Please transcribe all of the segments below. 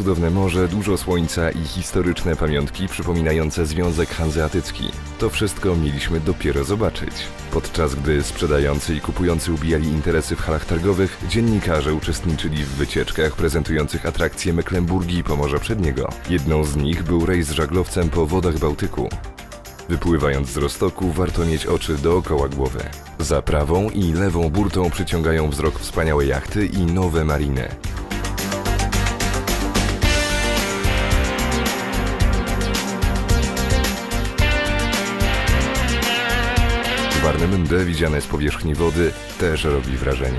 Cudowne morze, dużo słońca i historyczne pamiątki przypominające Związek Hanzeatycki. To wszystko mieliśmy dopiero zobaczyć. Podczas gdy sprzedający i kupujący ubijali interesy w halach targowych, dziennikarze uczestniczyli w wycieczkach prezentujących atrakcje Mecklenburgii i Pomorza Przedniego. Jedną z nich był rejs żaglowcem po wodach Bałtyku. Wypływając z Rostoku, warto mieć oczy dookoła głowy. Za prawą i lewą burtą przyciągają wzrok wspaniałe jachty i nowe mariny. Warnemünde widziane z powierzchni wody też robi wrażenie.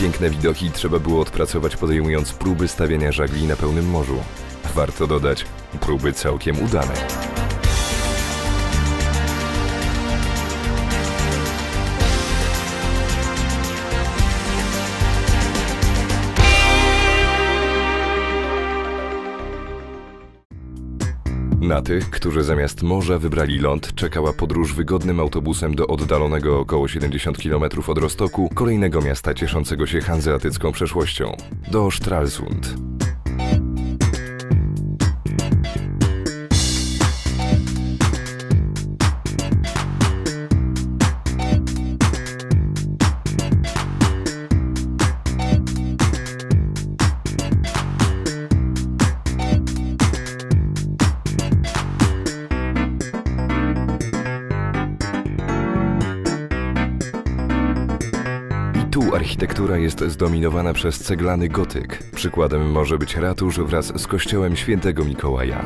Piękne widoki trzeba było odpracować podejmując próby stawiania żagli na pełnym morzu. Warto dodać, próby całkiem udane. Na tych, którzy zamiast morza wybrali ląd, czekała podróż wygodnym autobusem do oddalonego około 70 km od Rostoku, kolejnego miasta cieszącego się hanzeatycką przeszłością do Stralsund. Architektura jest zdominowana przez ceglany gotyk. Przykładem może być ratusz wraz z kościołem świętego Mikołaja.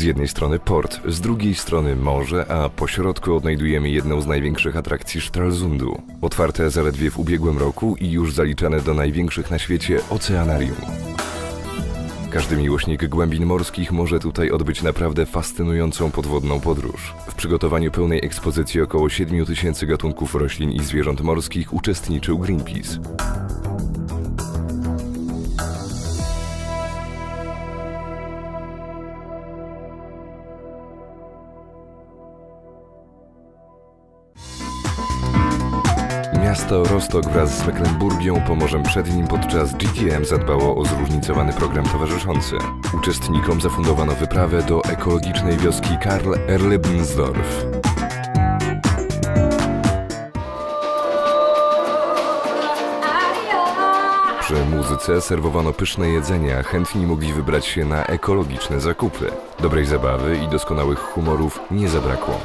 Z jednej strony port, z drugiej strony morze, a po środku odnajdujemy jedną z największych atrakcji Stralsundu. Otwarte zaledwie w ubiegłym roku i już zaliczane do największych na świecie oceanarium. Każdy miłośnik głębin morskich może tutaj odbyć naprawdę fascynującą podwodną podróż. W przygotowaniu pełnej ekspozycji około 7 tysięcy gatunków roślin i zwierząt morskich uczestniczył Greenpeace. Miasto Rostok wraz z Mecklenburgią, Pomorzem Przednim podczas GTM zadbało o zróżnicowany program towarzyszący. Uczestnikom zafundowano wyprawę do ekologicznej wioski Karl Erlebensdorf. Przy muzyce serwowano pyszne jedzenie, chętni mogli wybrać się na ekologiczne zakupy. Dobrej zabawy i doskonałych humorów nie zabrakło.